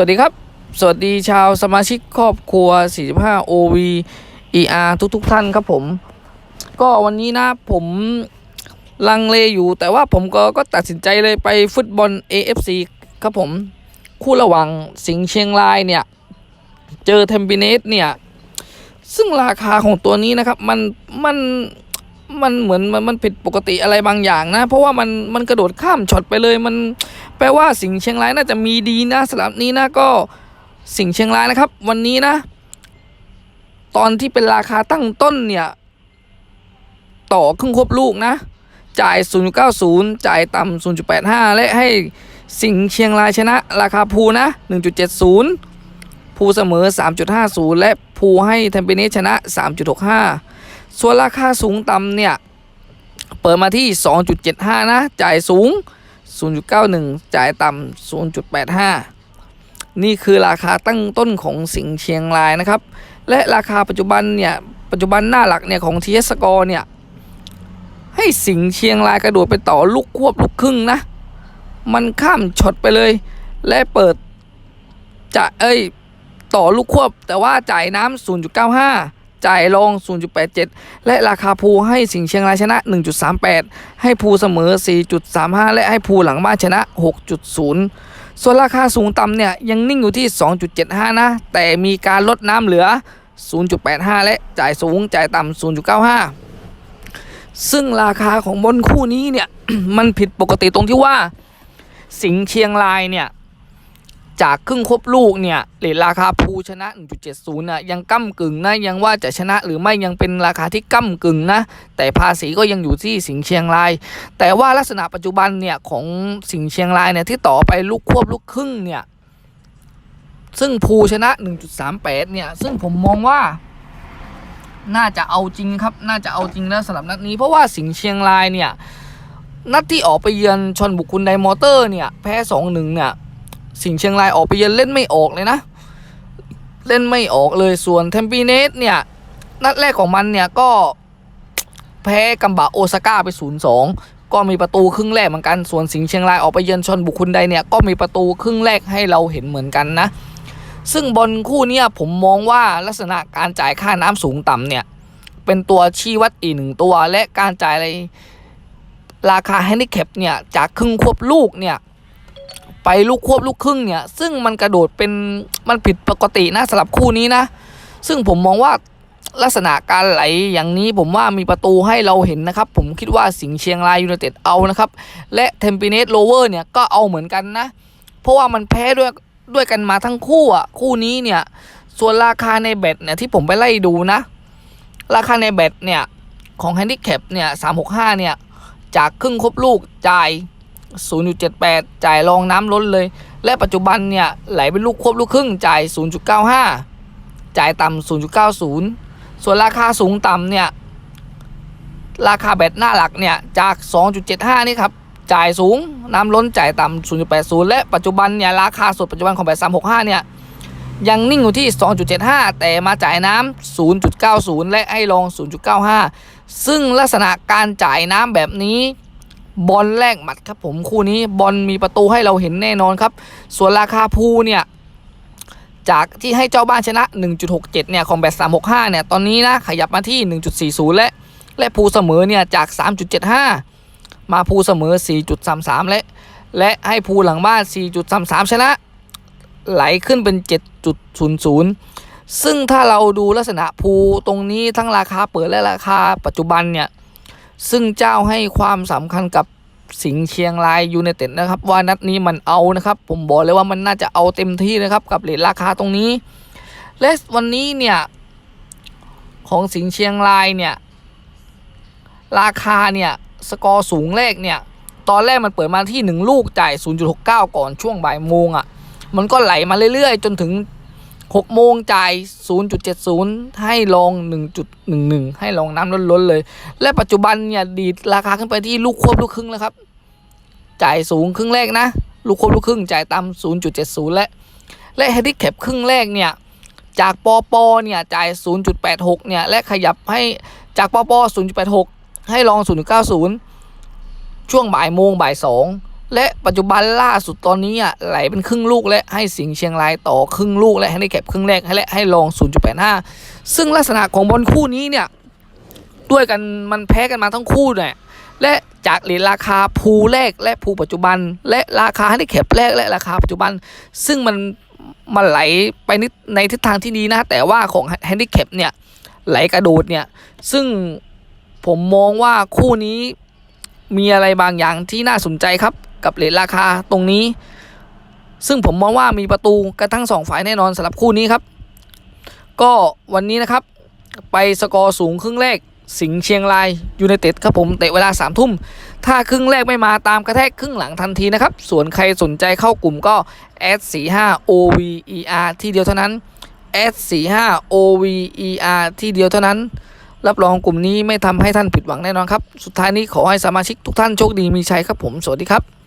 วัสดีครับ สวัสดีชาวสมาชิกครอบครัว 45 OV ER ทุกทุกๆท่านครับผม ก็วันนี้นะผมลังเลอยู่ แต่ว่าผมก็ก็ตัดสินใจเลยไปฟุตบอล AFC ครับผม คู่ระหว่างสิงห์เชียงรายเนี่ย เจอเทมปิเนสเนี่ย ซึ่งราคาของตัวนี้นะครับ มันมันมันเหมือนมันมันผิดปกติอะไรบางอย่างนะ เพราะว่ามันมันกระโดดข้ามช็อตไปเลยมัน แปลว่าสิงเชียงรายน่าจะมีดีนะสำหรับนี้นะก็สิงเชียงรายนะครับ วันนี้นะ ตอนที่เป็นราคาตั้งต้นเนี่ย ต่อครึ่งควบลูกนะ จ่าย 0.90 จ่ายต่ำ0.85 และให้สิงเชียงรายชนะ ราคาภูนะ 1.70 ภูเสมอ 3.50 และภูให้เทมเปเนสชนะ 3.65 ส่วนราคาสูงต่ำเนี่ย เปิดมาที่ 2.75 นะ จ่ายสูง 0.91 จ่ายต่ำ 0.85 นี่คือราคาตั้งต้นของสิงห์เชียงรายนะครับ และราคาปัจจุบันเนี่ย ปัจจุบันหน้าหลักเนี่ยของทีเอสกอร์เนี่ย ให้สิงห์เชียงรายกระโดดไปต่อลูกควบลูกครึ่งนะ มันข้ามช็อตไปเลย และเปิดจะเอ้ยต่อลูกควบแต่ว่าจ่ายน้ำ0.95 จ่ายรอง0.87 และราคาภูให้สิงเชียงรายชนะ 1.38 ให้ภูเสมอ 4.35 และให้ภูหลังบ้านชนะ 6.0 ส่วนราคาสูงต่ำเนี่ยยังนิ่งอยู่ที่ 2.75 นะ แต่มีการลดน้ำเหลือ 0.85 และจ่ายสูงจ่ายต่ำ 0.95ซึ่งราคาของบนคู่นี้เนี่ย มันผิดปกติตรงที่ว่า สิงเชียงรายเนี่ย จากครึ่งครบลูกเนี่ยเหรทราคาภูชนะ 1.70นะยังก้ากึ่งนะยังว่าจะชนะหรือไม่ยังเป็นราคาที่ก้ากึ่งนะ แต่ภาษีก็ยังอยู่ที่สิงเชียงราย แต่ว่าลักษณะปัจจุบันเนี่ยของสิงเชียงรายเนี่ยที่ต่อไปลูกควบลูกครึ่งเนี่ยซึ่งภูชนะ 1.38 เนี่ย ซึ่งผมมองว่า น่าจะเอาจริงครับ น่าจะเอาจริงแล้วสำหรับนัดนี้ เพราะว่าสิงห์เชียงรายเนี่ย นัดที่ออกไปเยือนชนบุคคลไดมอเตอร์เนี่ย แพ้สองหนึ่งเนี่ย สิงเชียงรายออกไปเยือนเล่นไม่ออกเลยนะ เล่นไม่ออกเลยส่วนเทมปีเนสเนี่ย นัดแรกของมันเนี่ยก็แพ้กัมบะโอซาก้าไป 0-2 ก็มีประตูครึ่งแรกเหมือนกัน ส่วนสิงห์เชียงรายออกไปเยือนชนบุคคลใดเนี่ยก็มีประตูครึ่งแรกให้เราเห็นเหมือนกันนะ ซึ่งบอลคู่นี้ผมมองว่าลักษณะการจ่ายค่าน้ำสูงต่ำเนี่ย เป็นตัวชี้วัดอีกหนึ่งตัว และการจ่ายอะไรราคาแฮนดิแคปเนี่ยจากครึ่งควบลูกเนี่ย ไปลูกควบลูกครึ่งเนี่ย ซึ่งมันกระโดดเป็นมันผิดปกตินะสำหรับคู่นี้นะ ซึ่งผมมองว่าลักษณะการไหลอย่างนี้ผมว่ามีประตูให้เราเห็นนะครับ ผมคิดว่าสิงห์เชียงรายยูไนเต็ดเอานะครับ และเทมปิเนสโลเวอร์เนี่ยก็เอาเหมือนกันนะ เพราะว่ามันแพ้ด้วยด้วยกันมาทั้งคู่อะคู่นี้เนี่ย ส่วนราคาในเบ็ดเนี่ยที่ผมไปไล่ดูนะ ราคาในเบ็ดเนี่ย ของแฮนดิแคปเนี่ย365เนี่ย จากครึ่งครบลูกจ่าย 0.78 จ่ายรองน้ำล้นเลย และปัจจุบันเนี่ยไหลเป็นลูกควบลูกครึ่งจ่าย 0.95 จ่ายต่ำ0.90 ส่วนราคาสูงต่ำเนี่ยราคาแบตหน้าหลักเนี่ยจาก 2.75 นี่ครับจ่ายสูงน้ำล้นจ่ายต่ำ0.80 และปัจจุบันเนี่ยราคาสุดปัจจุบันของแบต365 เนี่ยยังนิ่งอยู่ที่ 2.75 แต่มาจ่ายน้ำ0.90 และให้รอง 0.95 ซึ่งลักษณะการจ่ายน้ำแบบนี้ บอลแรกหมัดครับผมคู่นี้บอลมีประตูให้เราเห็นแน่นอนครับ ส่วนราคาภูเนี่ยจากที่ให้เจ้าบ้านชนะ 1.67 เนี่ยของแบต365 เนี่ย ตอนนี้นะ ขยับมาที่ 1.40 และ และภูเสมอเนี่ย จาก 3.75 มาภูเสมอ 4.33 และ และให้ภูหลังบ้าน 4.33 ชนะ ไหลขึ้นเป็น 7.00 ซึ่งถ้าเราดูลักษณะภูตรงนี้ทั้งราคาเปิดและราคาปัจจุบันเนี่ย ซึ่งเจ้าให้ความสำคัญกับสิงเชียงรายยูไนเต็ดนะครับ ว่านัดนี้มันเอานะครับ ผมบอกเลยว่ามันน่าจะเอาเต็มที่นะครับ กับเลทราคาตรงนี้ และวันนี้เนี่ย ของสิงเชียงรายเนี่ย ราคาเนี่ย สกอร์สูงแรกเนี่ย ตอนแรกมันเปิดมาที่ 1 ลูกจ่าย 0.69 ก่อนช่วงบ่ายโมงอะ่ะ มันก็ไหลมาเรื่อยๆ จนถึง 6โมงจ่าย 0.70 ให้ลอง1.11 ให้ลองน้ำล้นๆเลย และปัจจุบันเนี่ยดีดราคาขึ้นไปที่ลูกควบลูกครึ่งแล้วครับ จ่ายสูงครึ่งแรกนะ ลูกควบลูกครึ่งจ่ายต่ำ0.70 และ และแฮดิแคปครึ่งแรกเนี่ยจากปอปอเนี่ยจ่าย 0.86 เนี่ย และขยับให้จากปอปอ0.86 ให้ลอง 0.90 ช่วงบ่ายโมงบ่ายสอง และปัจจุบันล่าสุดตอนนี้อะไหลเป็นครึ่งลูกและให้สิงเชียงรายต่อครึ่งลูกและให้ได้แก็บครึ่งแรกให้และให้ลอง 0.85 ซึ่งลักษณะของบอลคู่นี้เนี่ยด้วยกันมันแพ้กันมาทั้งคู่เนี่ยและจากเหรียญราคาภูแรกและภูปัจจุบัน และราคาให้ได้แก็บแรกและราคาปัจจุบัน ซึ่งมันมันไหลไปนิดในทิศทางที่ดีนะ แต่ว่าของแฮนดิแคปเนี่ยไหลกระโดดเนี่ย ซึ่งผมมองว่าคู่นี้มีอะไรบางอย่างที่น่าสนใจครับ กับเลทราคาตรงนี้ ซึ่งผมมองว่ามีประตูกระทั้งสองฝ่ายแน่นอนสำหรับคู่นี้ครับ ก็วันนี้นะครับ ไปสกอร์สูงครึ่งแรกสิงห์เชียงรายยูไนเต็ดครับผมเตะเวลา3ามทุ่ม ถ้าครึ่งแรกไม่มาตามกระแทกครึ่งหลังทันทีนะครับ ส่วนใครสนใจเข้ากลุ่มก็ s 4 5 OVER ที่เดียวเท่านั้น s 4 5 OVER ที่เดียวเท่านั้น รับรองกลุ่มนี้ไม่ทำให้ท่านผิดหวังแน่นอนครับ สุดท้ายนี้ขอให้สมาชิกทุกท่านโชคดีมีชัยครับผม สวัสดีครับ